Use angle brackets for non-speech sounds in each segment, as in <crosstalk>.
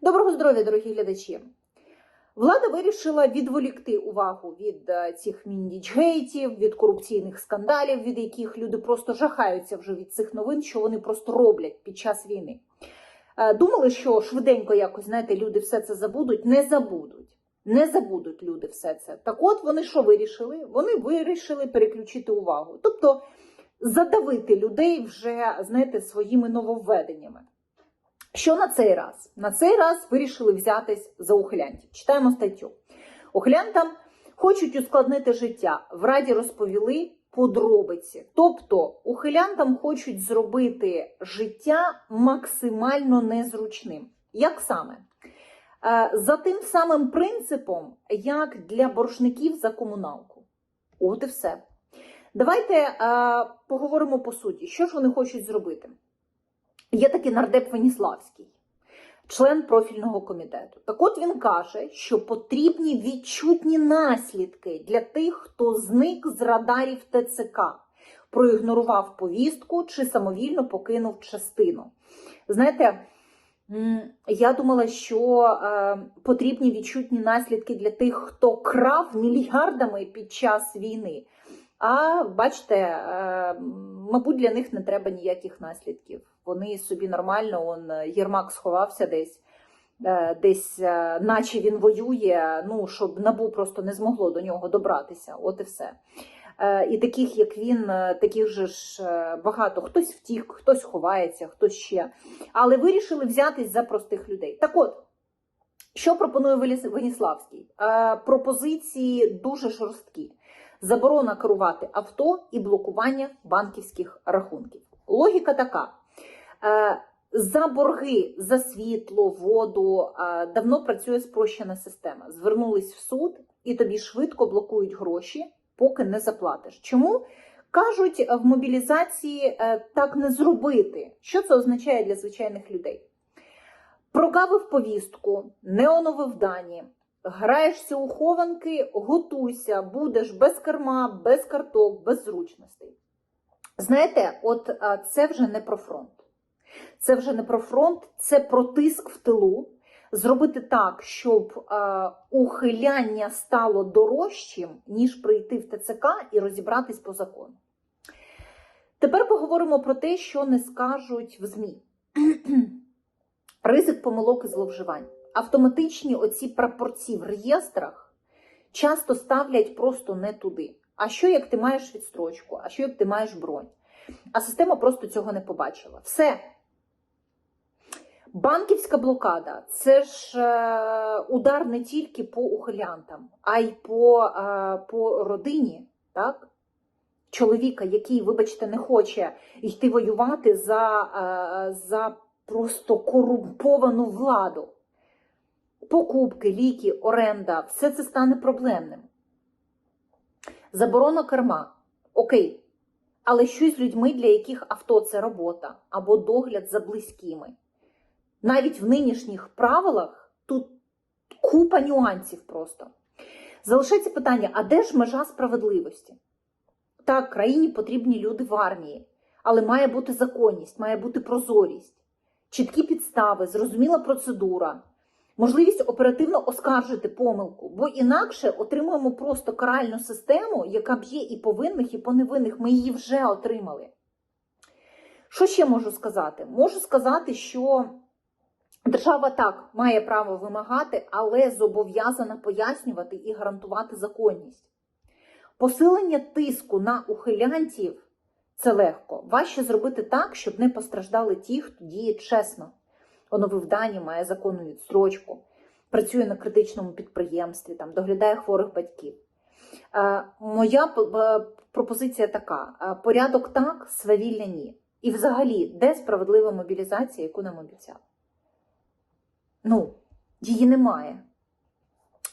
Доброго здоров'я, дорогі глядачі! Влада вирішила відволікти увагу від е, цих міндічгейтів, від корупційних скандалів, від яких люди просто жахаються вже від цих новин, що вони просто роблять під час війни. Е, Думали, що швиденько якось, знаєте, люди все це забудуть, не забудуть. Не забудуть люди все це. Так от вони що вирішили? Вони вирішили переключити увагу. Тобто задавити людей вже, знаєте, своїми нововведеннями. Що на цей раз? На цей раз вирішили взятись за ухилянтів. Читаємо статтю. Ухилянтам хочуть ускладнити життя. В раді розповіли подробиці. Тобто, ухилянтам хочуть зробити життя максимально незручним. Як саме? Е, За тим самим принципом, як для боржників за комуналку. От і все. Давайте е, поговоримо по суті, що ж вони хочуть зробити. Є такий нардеп Веніславський, член профільного комітету. Так от він каже, що потрібні відчутні наслідки для тих, хто зник з радарів ТЦК, проігнорував повістку чи самовільно покинув частину. Знаєте, я думала, що е, потрібні відчутні наслідки для тих, хто крав мільярдами під час війни. А бачите, е, мабуть, для них не треба ніяких наслідків. Вони собі нормально, он Єрмак сховався десь, е, десь, е, наче він воює, ну щоб набу просто не змогло до нього добратися. От і все. І таких, як він, таких же ж багато. Хтось втік, хтось ховається, хтось ще. Але вирішили взятись за простих людей. Так от. Що пропонує Веніславський? Пропозиції дуже жорсткі. Заборона керувати авто і блокування банківських рахунків. Логіка така: Е, за борги за світло, воду е, давно працює спрощена система. Звернулись в суд і тобі швидко блокують гроші, поки не заплатиш. Чому? Кажуть, в мобілізації е, так не зробити. Що це означає для звичайних людей? Прогавив повістку, не оновив дані, граєшся у хованки, готуйся, будеш без керма, без карток, без зручностей. Знаєте, от це вже не про фронт. Це вже не про фронт, це про тиск в тилу. Зробити так, щоб ухиляння стало дорожчим, ніж прийти в ТЦК і розібратись по закону. Тепер поговоримо про те, що не скажуть в ЗМІ. <clears throat> Ризик помилок і зловживань. Автоматичні оці прапорці в реєстрах часто ставлять просто не туди. А що як ти маєш відстрочку? А що як ти маєш бронь? А система просто цього не побачила. Все. Банківська блокада це ж е, удар не тільки по ухилянтам, а й по, е, по родині, так? Чоловіка, який, вибачте, не хоче йти воювати за, е, за просто корумповану владу. Покупки, ліки, оренда, все це стане проблемним. Заборона керма. Окей. Але що з людьми, для яких авто це робота або догляд за близькими? Навіть в нинішніх правилах тут купа нюансів просто. Залишається питання: а де ж межа справедливості? Так, країні потрібні люди в армії, але має бути законність, має бути прозорість, чіткі підстави, зрозуміла процедура, можливість оперативно оскаржити помилку, бо інакше отримуємо просто каральну систему, яка б'є і по винних, і по невинних. Ми її вже отримали. Що ще можу сказати? Можу сказати, що держава так має право вимагати, але зобов'язана пояснювати і гарантувати законність. Посилення тиску на ухилянтів це легко. Важче зробити так, щоб не постраждали ті, хто діє чесно. Оновив дані, має законну відстрочку, працює на критичному підприємстві, там, доглядає хворих батьків. Е, моя е, пропозиція така: е, порядок так, свавілля ні. І взагалі, де справедлива мобілізація, яку нам обіцяли? Ну, її немає.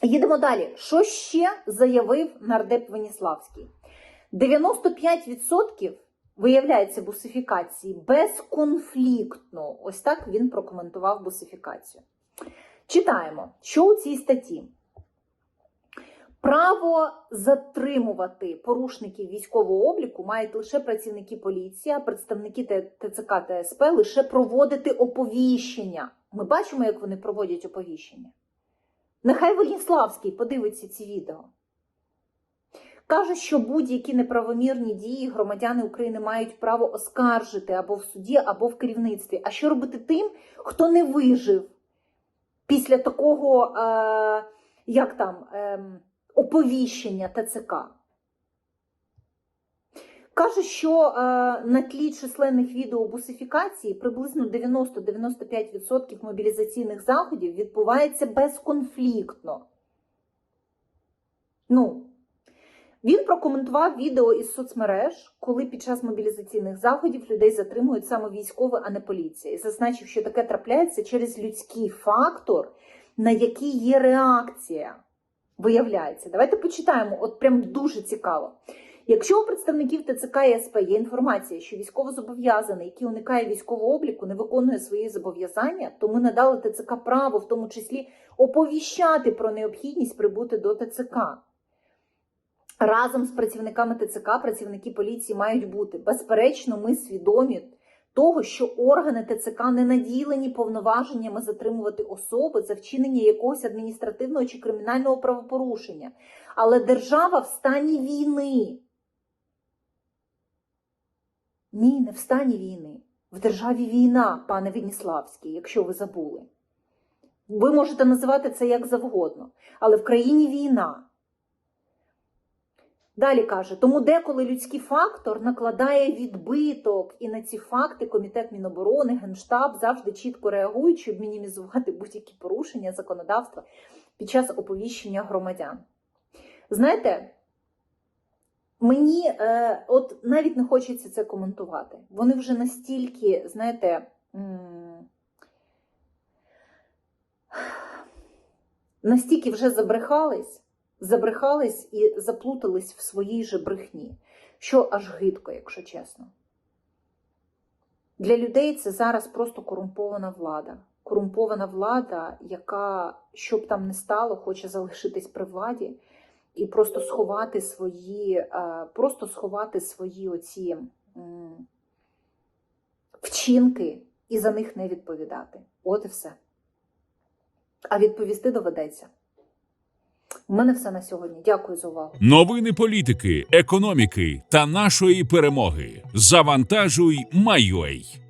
Їдемо далі. Що ще заявив нардеп Веніславський? 95% виявляється бусифікації безконфліктно. Ось так він прокоментував бусифікацію. Читаємо, що у цій статті. Право затримувати порушників військового обліку мають лише працівники поліції, а представники ТЦК та СП лише проводити оповіщення. Ми бачимо, як вони проводять оповіщення. Нехай Воліславський подивиться ці відео. Каже, що будь-які неправомірні дії громадяни України мають право оскаржити або в суді, або в керівництві. А що робити тим, хто не вижив після такого, е, як там, е, оповіщення ТЦК? Каже, що е, на тлі численних відео бусифікації приблизно 90-95% мобілізаційних заходів відбувається безконфліктно. Ну, він прокоментував відео із соцмереж, коли під час мобілізаційних заходів людей затримують саме військові, а не поліція. І зазначив, що таке трапляється через людський фактор, на який є реакція. Виявляється. Давайте почитаємо, от прям дуже цікаво. Якщо у представників ТЦК і СП є інформація, що військовозобов'язаний, який уникає військового обліку, не виконує свої зобов'язання, то ми надали ТЦК право, в тому числі оповіщати про необхідність прибути до ТЦК. Разом з працівниками ТЦК працівники поліції мають бути. Безперечно, ми свідомі того, що органи ТЦК не наділені повноваженнями затримувати особи за вчинення якогось адміністративного чи кримінального правопорушення. Але держава в стані війни. Ні, не в стані війни. В державі війна, пане Веніславський, якщо ви забули. Ви можете називати це як завгодно, але в країні війна. Далі каже, тому деколи людський фактор накладає відбиток, і на ці факти комітет Міноборони, Генштаб завжди чітко реагують, щоб мінімізувати будь-які порушення законодавства під час оповіщення громадян. Знаєте, мені е, от навіть не хочеться це коментувати. Вони вже настільки, знаєте, настільки вже забрехались забрехались і заплутались в своїй же брехні, що аж гидко, якщо чесно. Для людей це зараз просто корумпована влада. Корумпована влада, яка, що б там не стало, хоче залишитись при владі і просто сховати свої, е, просто сховати свої оці вчинки і за них не відповідати. От і все. А відповісти доведеться. У мене все на сьогодні. Дякую за увагу. Новини політики, економіки та нашої перемоги. Завантажуй, Майой.